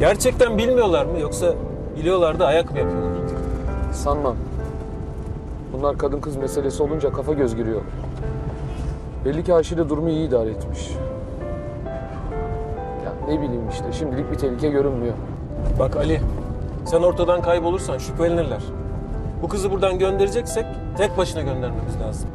Gerçekten bilmiyorlar mı yoksa biliyorlar da ayak mı yapıyorlar? Sanmam. Bunlar kadın kız meselesi olunca kafa göz giriyor. Belli ki Ayşe de durumu iyi idare etmiş. Ya ne bileyim işte şimdilik bir tehlike görünmüyor. Bak Ali, sen ortadan kaybolursan şüphelenirler. Bu kızı buradan göndereceksek tek başına göndermemiz lazım.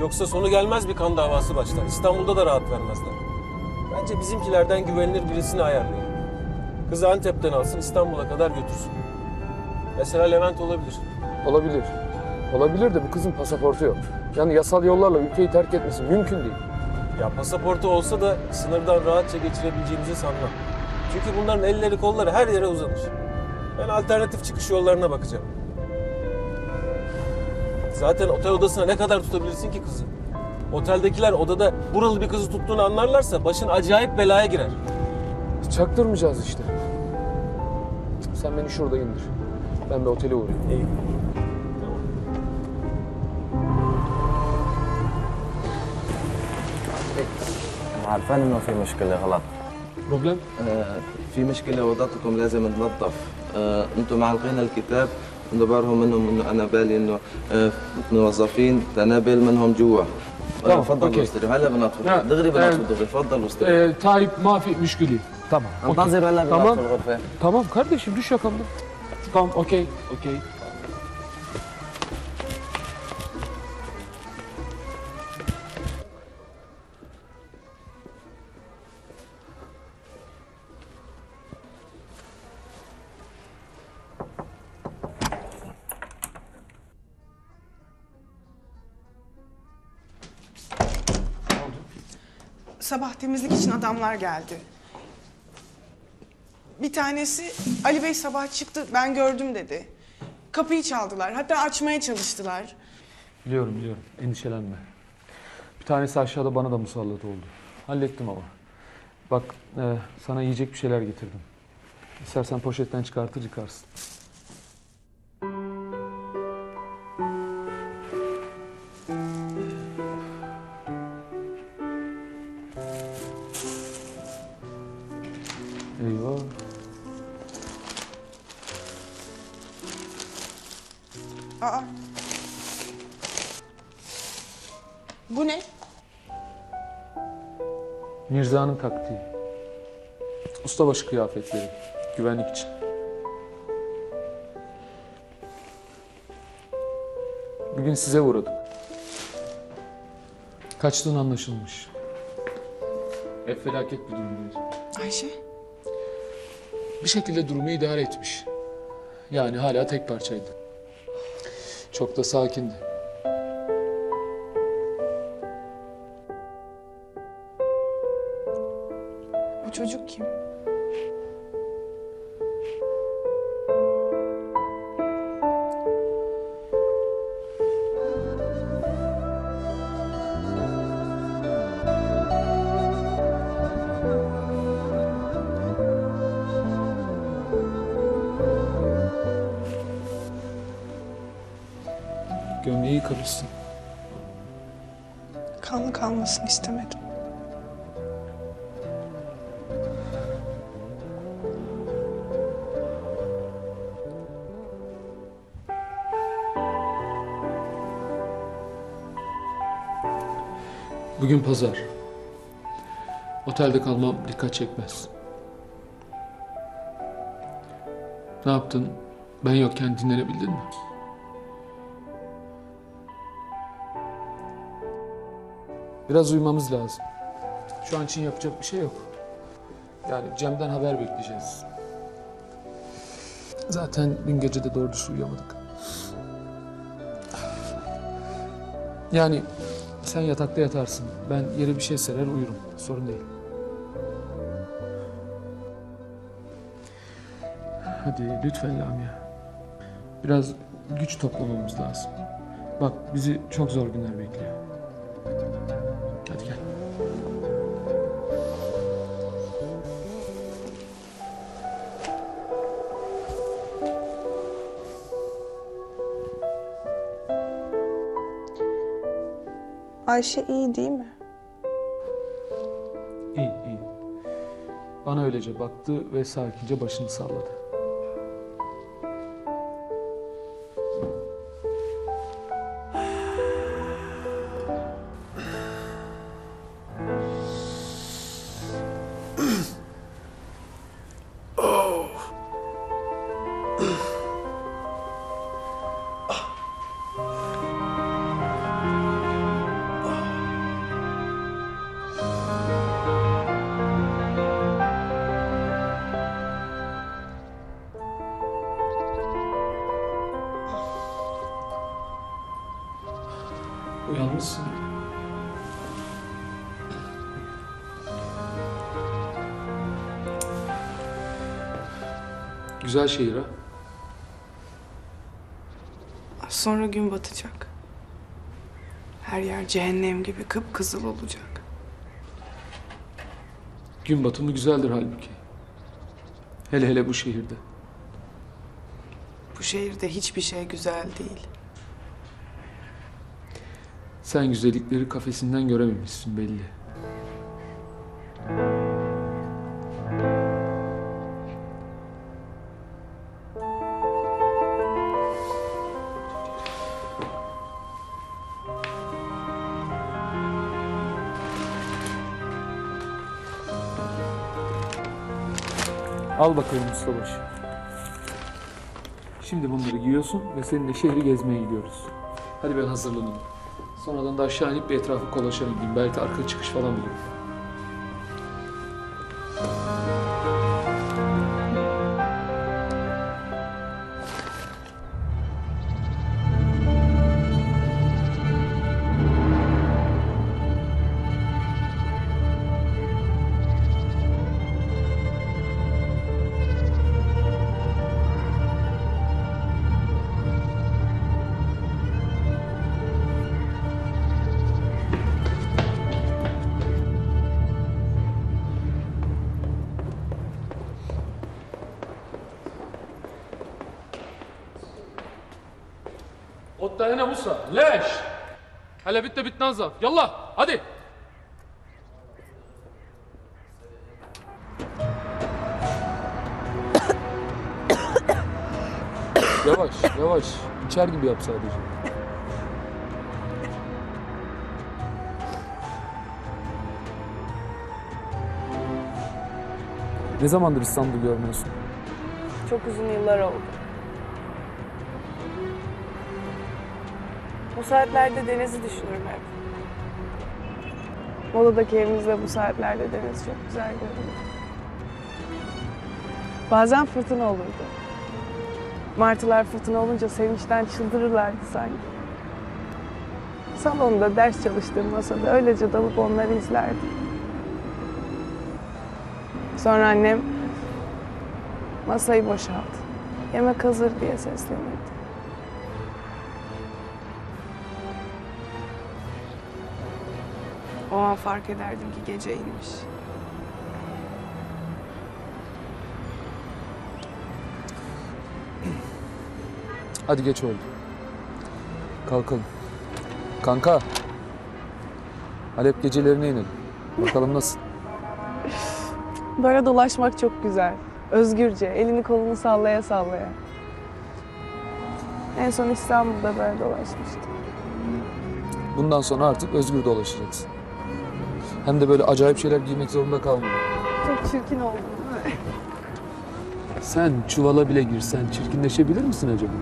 Yoksa sonu gelmez bir kan davası başlar. İstanbul'da da rahat vermezler. Bence bizimkilerden güvenilir birisini ayarlayalım. Kızı Antep'ten alsın İstanbul'a kadar götürsün. Mesela Levent olabilir. Olabilir. Olabilir de bu kızın pasaportu yok. Yani yasal yollarla ülkeyi terk etmesi mümkün değil. Ya pasaportu olsa da sınırdan rahatça geçirebileceğimizi sanmam. Çünkü bunların elleri kolları her yere uzanır. Ben alternatif çıkış yollarına bakacağım. Zaten otel odasına ne kadar tutabilirsin ki kızı? Oteldekiler odada buralı bir kızı tuttuğunu anlarlarsa başın acayip belaya girer. Çaktırmayacağız işte. Sen beni şurada indir. Ben bir otele uğrayayım. İyi. Tamam. عارفان انه في مشكله غلط بروبليم في مشكله وضعتكم لازم ننظف أنتم معلقين الكتاب نبرهم منهم انه أنا بالي انه موظفين تنابل منهم جوا تفضل استلم هلا بنطفي دغري بنطفي دغري تفضل استلم طيب ما في مشكله Tamam. okey. انتظر هلا Tamam. بنطفوا الغرفة Tamam kardeşim düş yakamdan. Tamam okey okey. Sabah temizlik için adamlar geldi. Bir tanesi Ali Bey sabah çıktı ben gördüm dedi. Kapıyı çaldılar hatta açmaya çalıştılar. Biliyorum biliyorum endişelenme. Bir tanesi aşağıda bana da musallat oldu. Hallettim ama. Bak e, sana yiyecek bir şeyler getirdim. İstersen poşetten çıkartır yıkarsın. Eyvah. Aa. Bu ne? Mirza'nın taktiği. Ustabaşı kıyafetleri. Güvenlik için. Bugün size uğradık. Kaçtığın anlaşılmış. Hep felaket bir durumdaydı. Ayşe. Bir şekilde durumu idare etmiş. Yani hala tek parçaydı. Çok da sakindi. Bu çocuk kim? Kanlı kalmasını istemedim. Bugün pazar. Otelde kalmam dikkat çekmez. Ne yaptın? Ben yokken dinlenebildin mi? Biraz uyumamız lazım. Şu an için yapacak bir şey yok. Yani Cem'den haber bekleyeceğiz. Zaten dün gece de doğru düzgün uyuyamadık. Yani sen yatakta yatarsın. Ben yere bir şey serer uyurum. Sorun değil. Hadi lütfen Lamia. Biraz güç toplamamız lazım. Bak bizi çok zor günler bekliyor. Ayşe iyi değil mi? İyi iyi. Bana öylece baktı ve sakince başını salladı. Güzel şehir ha. Az sonra gün batacak. Her yer cehennem gibi kıpkızıl olacak. Gün batımı güzeldir halbuki. Hele hele bu şehirde. Bu şehirde hiçbir şey güzel değil. Sen güzellikleri kafesinden görememişsin belli. Al bakayım ustabaşı. Şimdi bunları giyiyorsun ve seninle şehri gezmeye gidiyoruz. Hadi ben hazırlanayım. Sonradan da aşağı inip bir etrafı diyeyim. Belki arka çıkış falan bulurum. هنا موسى ليش؟ هلا بنت بتنظف يلا hadi. yavaş yavaş içer gibi yap sadece. Ne zamandır İstanbul görmüyorsun? Çok uzun yıllar oldu. Bu saatlerde denizi düşünürüm hep. Mola'daki evimizde bu saatlerde deniz çok güzel görünüyor. Bazen fırtına olurdu. Martılar fırtına olunca sevinçten çıldırırlardı sanki. Salonda ders çalıştığım masada öylece dalıp onları izlerdim. Sonra annem masayı boşalt. Yemek hazır diye seslenirdi. O an fark ederdim ki gece inmiş. Hadi geç oldu. Kalkalım. Kanka. Halep gecelerine inelim. Bakalım nasıl? Böyle dolaşmak çok güzel. Özgürce, elini kolunu sallaya sallaya. En son İstanbul'da böyle dolaşmıştım. Bundan sonra artık özgür dolaşacaksın. Hem de böyle acayip şeyler giymek zorunda kalmayacaksın. Çok çirkin oldum? Sen çuvala bile girsen çirkinleşebilir misin acaba?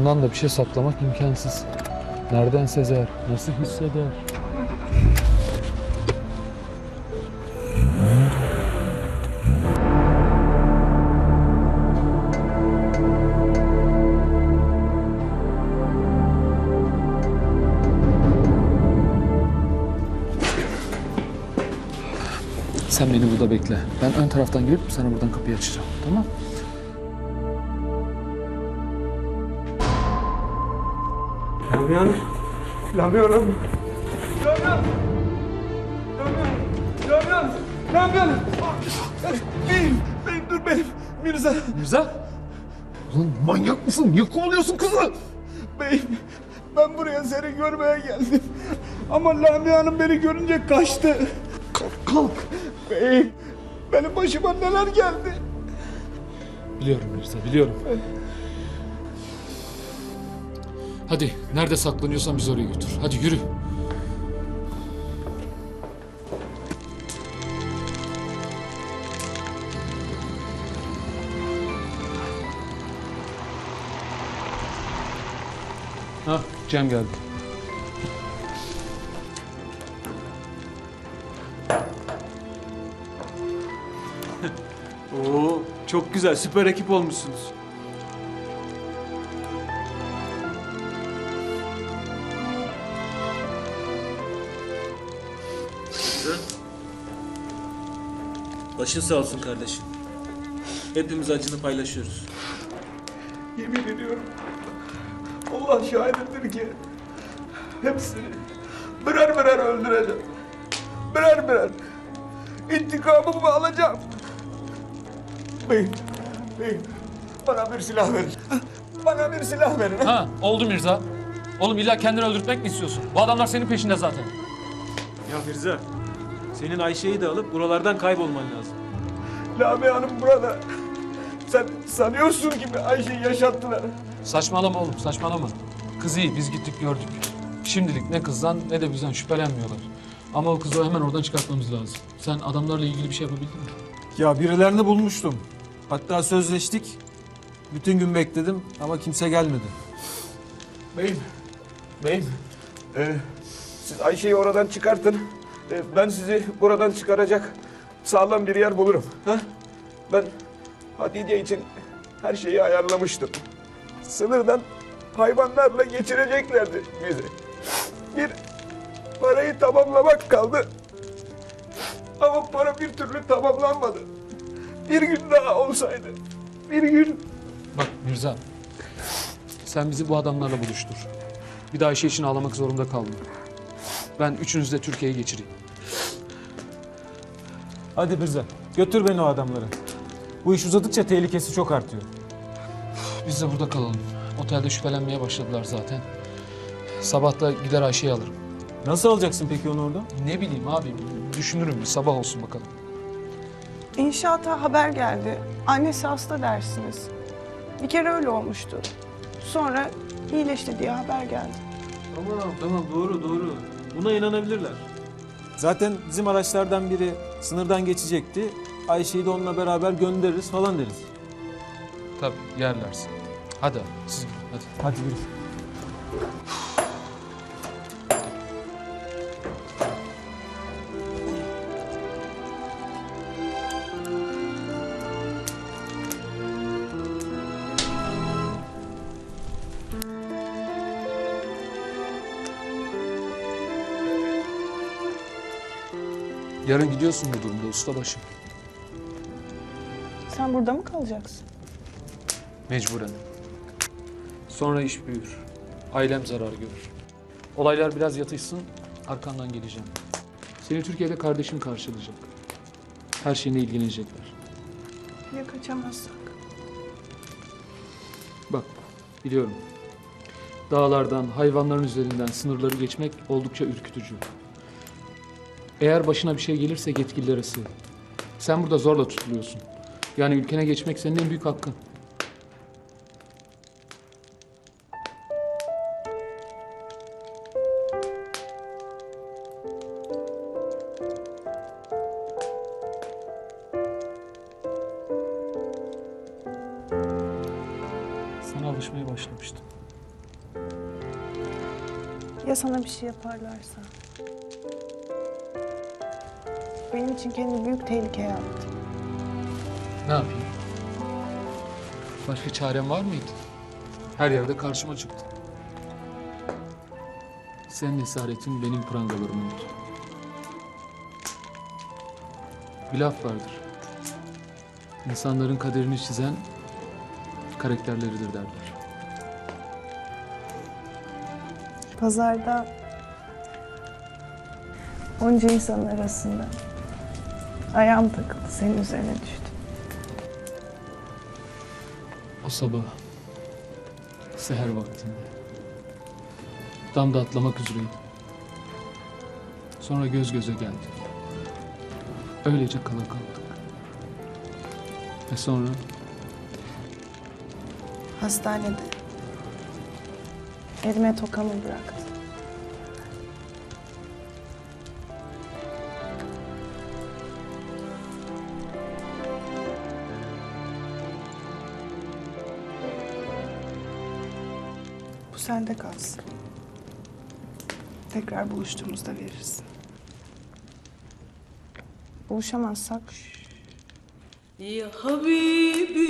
Kadından da bir şey saklamak imkansız. Nereden sezer? Nasıl hisseder? Sen beni burada bekle. Ben ön taraftan girip sana buradan kapıyı açacağım. Tamam? Lamia. Lamia. Lamia. Lamia Hanım. Beyim. Beyim dur benim. Mirza. Mirza? Ulan manyak mısın? Niye kovalıyorsun kızı? Beyim. Ben buraya seni görmeye geldim. Ama Lamia Hanım beni görünce kaçtı. Kalk kalk. Beyim. Benim başıma neler geldi. Biliyorum Mirza, biliyorum. Hadi, nerede saklanıyorsan bizi oraya götür. Hadi yürü. Ha, Cem geldi. Oo, çok güzel, süper ekip olmuşsunuz. Başın sağ olsun kardeşim. Hepimiz acını paylaşıyoruz. Yemin ediyorum. Allah şahidimdir ki hepsini birer birer öldüreceğim. Birer birer. İntikamımı alacağım. Beyim, beyim. Bana bir silah verin. Bana bir silah verin. Ha, oldu Mirza. Oğlum illa kendini öldürtmek mi istiyorsun? Bu adamlar senin peşinde zaten. Ya Firza, senin Ayşe'yi de alıp buralardan kaybolman lazım. Lamia Hanım burada. Sen sanıyorsun gibi Ayşe'yi yaşattılar. Saçmalama oğlum, saçmalama. Kız iyi, biz gittik gördük. Şimdilik ne kızdan ne de bizden şüphelenmiyorlar. Ama o kızı hemen oradan çıkartmamız lazım. Sen adamlarla ilgili bir şey yapabildin mi? Ya birilerini bulmuştum. Hatta sözleştik. Bütün gün bekledim ama kimse gelmedi. Beyim, beyim. Ee, siz Ayşe'yi oradan çıkartın. Ee, ben sizi buradan çıkaracak sağlam bir yer bulurum. Ha? Ben Hatice için her şeyi ayarlamıştım. Sınırdan hayvanlarla geçireceklerdi bizi. Bir parayı tamamlamak kaldı. Ama para bir türlü tamamlanmadı. Bir gün daha olsaydı. Bir gün Bak Mirza, sen bizi bu adamlarla buluştur. Bir daha işe için ağlamak zorunda kalma. Ben üçünüzü de Türkiye'ye geçireyim. Hadi Mirza, götür beni o adamlara. Bu iş uzadıkça tehlikesi çok artıyor. Biz de burada kalalım. Otelde şüphelenmeye başladılar zaten. Sabah da gider Ayşe'yi alırım. Nasıl alacaksın peki onu oradan? Ne bileyim abi, düşünürüm bir sabah olsun bakalım. İnşaata haber geldi. Annesi hasta dersiniz. Bir kere öyle olmuştu. Sonra iyileşti diye haber geldi. Tamam, tamam doğru doğru. Buna inanabilirler. Zaten bizim araçlardan biri sınırdan geçecekti. Ayşe'yi de onunla beraber göndeririz falan deriz. Tabii yerlerse. Hadi siz gidin hadi. Hadi yürü. Yarın gidiyorsun bu durumda ustabaşı. Sen burada mı kalacaksın? Mecburen. Sonra iş büyür. Ailem zarar görür. Olaylar biraz yatışsın, arkandan geleceğim. Seni Türkiye'de kardeşim karşılayacak. Her şeyine ilgilenecekler. Ya kaçamazsak? Bak, biliyorum. Dağlardan, hayvanların üzerinden sınırları geçmek oldukça ürkütücü. Eğer başına bir şey gelirse yetkililere sığ. Sen burada zorla tutuluyorsun. Yani ülkene geçmek senin en büyük hakkın. Sana alışmaya başlamıştım. Ya sana bir şey yaparlarsa? İçin kendini büyük tehlikeye attı. Ne yapayım? Başka çarem var mıydı? Her yerde karşıma çıktı. Senin esaretin benim prangalarımı unut. Bir laf vardır. İnsanların kaderini çizen karakterleridir derler. Pazarda onca insanın arasında ayağım takıldı senin üzerine düştü. O sabah seher vaktinde damda atlamak üzereydim. Sonra göz göze geldik. Öylece kala kaldık. Ve sonra Hastanede elime tokamı bıraktı. Sende kalsın. Tekrar buluştuğumuzda verirsin. Buluşamazsak Ya Habibi,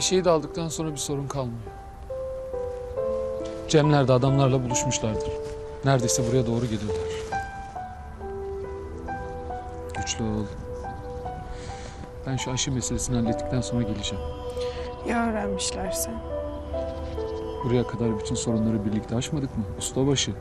Ayşe'yi de aldıktan sonra bir sorun kalmıyor. Cemler de adamlarla buluşmuşlardır. Neredeyse buraya doğru geliyorlar. Güçlü ol. Ben şu aşı meselesini hallettikten sonra geleceğim. ya öğrenmişlerse? Buraya kadar bütün sorunları birlikte aşmadık mı? Ustabaşı.